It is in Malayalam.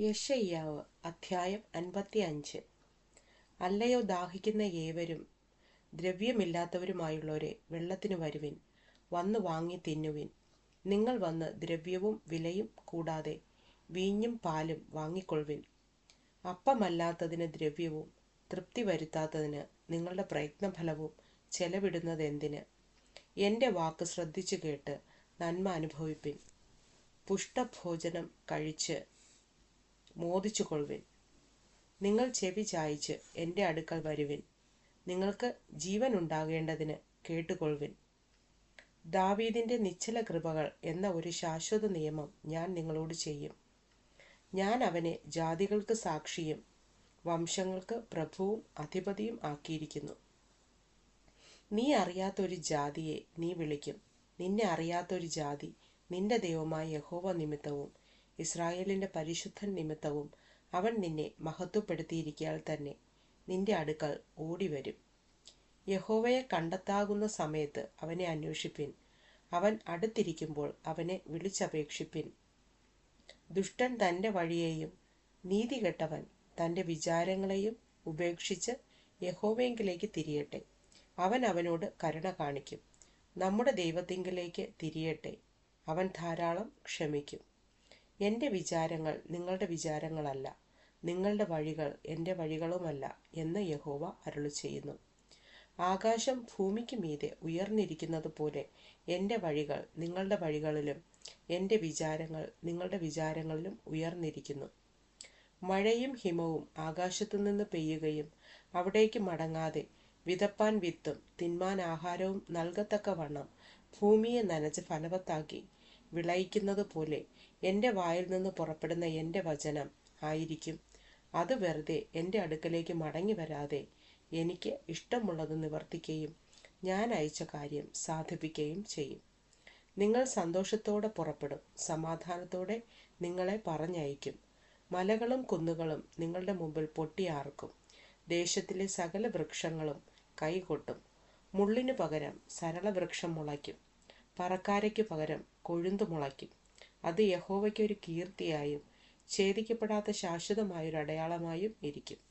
യശയ്യാവ് അധ്യായം അൻപത്തി അഞ്ച് അല്ലയോ ദാഹിക്കുന്ന ഏവരും ദ്രവ്യമില്ലാത്തവരുമായുള്ളവരെ വെള്ളത്തിന് വരുവിൻ വന്ന് വാങ്ങി തിന്നുവിൻ. നിങ്ങൾ വന്ന് ദ്രവ്യവും വിലയും കൂടാതെ വീഞ്ഞും പാലും വാങ്ങിക്കൊള്ളുവിൻ. അപ്പമല്ലാത്തതിന് ദ്രവ്യവും തൃപ്തി വരുത്താത്തതിന് നിങ്ങളുടെ പ്രയത്നഫലവും ചെലവിടുന്നത് എന്തിന് എന്റെ വാക്ക് ശ്രദ്ധിച്ചു കേട്ട് നന്മ അനുഭവിപ്പിൻ. പുഷ്ടഭോജനം കഴിച്ച് മോദിച്ചു കൊള്ളുവിൻ നിങ്ങൾ ചെവി ചായച്ച് എന്റെ അടുക്കൽ വരുവിൻ. നിങ്ങൾക്ക് ജീവൻ ഉണ്ടാകേണ്ടതിന് കേട്ടുകൊള്ളുവിൻ. ദാവീദിന്റെ നിശ്ചല കൃപകൾ എന്ന ഒരു ശാശ്വത നിയമം ഞാൻ നിങ്ങളോട് ചെയ്യും. ഞാൻ അവനെ ജാതികൾക്ക് സാക്ഷിയും വംശങ്ങൾക്ക് പ്രഭുവും അധിപതിയും ആക്കിയിരിക്കുന്നു. നീ അറിയാത്തൊരു ജാതിയെ നീ വിളിക്കും. നിന്നെ അറിയാത്തൊരു ജാതി നിന്റെ ദൈവമായ യഹോവ നിമിത്തവും ഇസ്രായേലിന്റെ പരിശുദ്ധൻ നിമിത്തവും അവൻ നിന്നെ മഹത്വപ്പെടുത്തിയിരിക്കാൽ തന്നെ നിന്റെ അടുക്കൽ ഓടിവരും. യഹോവയെ കണ്ടെത്താകുന്ന സമയത്ത് അവനെ അന്വേഷിപ്പിൻ. അവൻ അടുത്തിരിക്കുമ്പോൾ അവനെ വിളിച്ചപേക്ഷിപ്പിൻ. ദുഷ്ടൻ തന്റെ വഴിയെയും നീതികെട്ടവൻ തന്റെ വിചാരങ്ങളെയും ഉപേക്ഷിച്ച് യഹോവയെങ്കിലേക്ക് തിരിയട്ടെ. അവൻ അവനോട് കരുണ കാണിക്കും. നമ്മുടെ ദൈവത്തിങ്കിലേക്ക് തിരിയട്ടെ. അവൻ ധാരാളം ക്ഷമിക്കും. എന്റെ വിചാരങ്ങൾ നിങ്ങളുടെ വിചാരങ്ങളല്ല നിങ്ങളുടെ വഴികൾ എന്റെ വഴികളുമല്ല എന്ന് യഹോവ അരുളി ചെയ്യുന്നു. ആകാശം ഭൂമിക്ക് മീതെ ഉയർന്നിരിക്കുന്നത് പോലെ എന്റെ വഴികൾ നിങ്ങളുടെ വഴികളിലും എന്റെ വിചാരങ്ങൾ നിങ്ങളുടെ വിചാരങ്ങളിലും ഉയർന്നിരിക്കുന്നു. മഴയും ഹിമവും ആകാശത്തു നിന്ന് പെയ്യുകയും അവിടേക്ക് മടങ്ങാതെ വിതപ്പാൻ വിത്തും തിന്മാൻ ആഹാരവും നൽകത്തക്കവണ്ണം ഭൂമിയെ നനച്ച് ഫലവത്താക്കി വിളയിക്കുന്നത് പോലെ എന്റെ വായിൽ നിന്ന് പുറപ്പെടുന്ന എന്റെ വചനം ആയിരിക്കും. അത് വെറുതെ എന്റെ അടുക്കലേക്ക് മടങ്ങി വരാതെ എനിക്ക് ഇഷ്ടമുള്ളത് നിവർത്തിക്കുകയും ഞാൻ അയച്ച കാര്യം സാധിപ്പിക്കുകയും ചെയ്യും. നിങ്ങൾ സന്തോഷത്തോടെ പുറപ്പെടും. സമാധാനത്തോടെ നിങ്ങളെ പറഞ്ഞയക്കും. മലകളും കുന്നുകളും നിങ്ങളുടെ മുമ്പിൽ പൊട്ടിയാർക്കും. ദേശത്തിലെ സകല വൃക്ഷങ്ങളും കൈകൊട്ടും. മുള്ളിനു പകരം സരളവൃക്ഷം മുളയ്ക്കും. പറക്കാരയ്ക്ക് പകരം കൊഴുന്തു മുളയ്ക്കും. അത് യഹോവയ്ക്ക് ഒരു കീർത്തിയായും ഛേദിക്കപ്പെടാത്ത ശാശ്വതമായൊരു അടയാളമായും ഇരിക്കും.